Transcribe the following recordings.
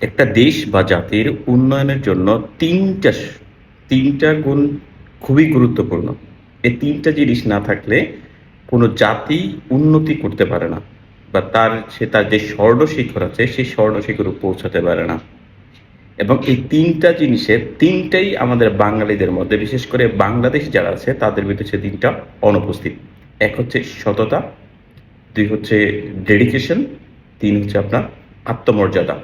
একটা দেশ বা জাতির উন্নয়নের জন্য তিনটা তিনটা গুণ খুবই গুরুত্বপূর্ণ। এই তিনটা জিনিস না থাকলে কোনো জাতি উন্নতি করতে পারে না বা তার, সে তার যে স্বর্ণ শিখর আছে সেই স্বর্ণ শিখরে পৌঁছাতে পারে না। এবং এই তিনটা জিনিসের, তিনটাই আমাদের বাঙালিদের মধ্যে, বিশেষ করে বাংলাদেশ যারা আছে, তাদের ভিতরে সে তিনটা অনুপস্থিত। এক হচ্ছে সততা, দুই হচ্ছে ডেডিকেশন তিন হচ্ছে আপনার আত্মমর্যাদা।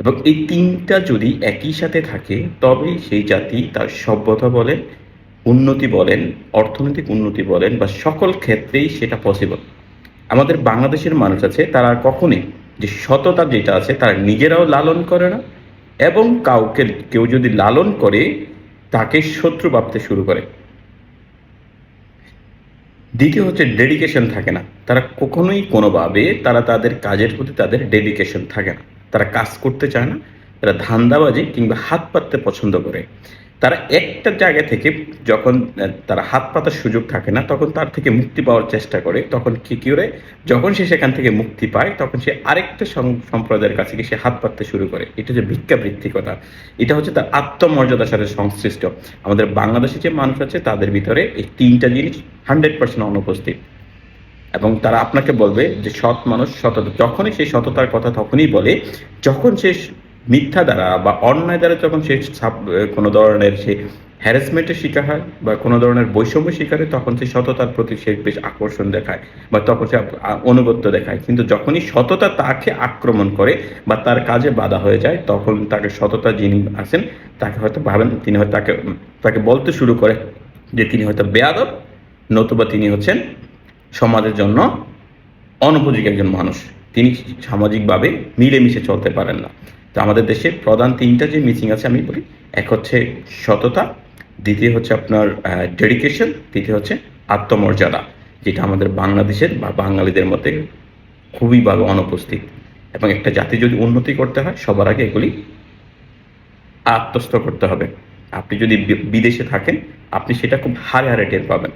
এবং এই তিনটা যদি একই সাথে থাকে তবেই সেই জাতি তার সভ্যতা বলেন, উন্নতি বলেন, অর্থনৈতিক উন্নতি বলেন বা সকল ক্ষেত্রেই সেটা পসিবল আমাদের বাংলাদেশের মানুষ আছে, তারা কখনই যে সততা যেটা আছে তারা নিজেরাও লালন করে না এবং কাউকে কেউ যদি লালন করে, তাকে শত্রু ভাবতে শুরু করে। দ্বিতীয় হচ্ছে ডেডিকেশন থাকে না। তারা কখনোই কোনোভাবে তারা তাদের কাজের প্রতি তাদের ডেডিকেশন থাকে না। তারা কাজ করতে চায় না, তারা ধান্দাবাজি কিংবা হাত পাততে পছন্দ করে। তারা একটা জায়গা থেকে যখন তারা হাত পাতার সুযোগ থাকে না, তখন তার থেকে মুক্তি পাওয়ার চেষ্টা করে। তখন কি কি করে? যখন সে সেখান থেকে মুক্তি পায়, তখন সে আরেকটা সম্প্রদায়ের কাছে গিয়ে সে হাত পাততে শুরু করে। এটা হচ্ছে ভিক্ষাবৃত্তিকতা এটা হচ্ছে তার আত্মমর্যাদার সাথে সংশ্লিষ্ট। আমাদের বাংলাদেশে যে মানুষ আছে, তাদের ভিতরে এই তিনটা জিনিস হান্ড্রেড পার্সেন্ট অনুপস্থিত। এবং তারা আপনাকে বলবে যে সৎ মানুষ সততা যখনই সেই সততার কথা তখনই বলে, যখন সে মিথ্যা দ্বারা বা অন্যায় দ্বারা যখন সে কোনো ধরনের সে হ্যারাসমেন্টের শিকার হয় বা কোনো ধরনের বৈষম্য শিকার হয়, তখন সে সততার প্রতি সে বেশ আকর্ষণ দেখায় বা তখন সে অনুগত্য দেখায়। কিন্তু যখনই সততা তাকে আক্রমণ করে বা তার কাজে বাধা হয়ে যায়, তখন তাকে সততা যিনি আছেন, তাকে হয়তো ভাবেন, তিনি হয়তো তাকে তাকে বলতে শুরু করে যে তিনি হয়তো বেয়াদব, নতুবা তিনি হচ্ছেন সমাজের জন্য অনুপযোগী একজন মানুষ। তিনি সামাজিকভাবে মিলেমিশে চলতে পারেন না। তো আমাদের দেশে প্রধান তিনটা যে মিসিং আছে আমি বলি, এক হচ্ছে সততা, দ্বিতীয় হচ্ছে আপনার ডেডিকেশন তৃতীয় হচ্ছে আত্মমর্যাদা, যেটা আমাদের বাংলাদেশের বা বাঙালিদের মধ্যে খুবই ভাবে অনুপস্থিত। এবং একটা জাতি যদি উন্নতি করতে হয়, সবার আগে এগুলি আত্মস্থ করতে হবে। আপনি যদি বিদেশে থাকেন, আপনি সেটা খুব হারে হারে টের পাবেন।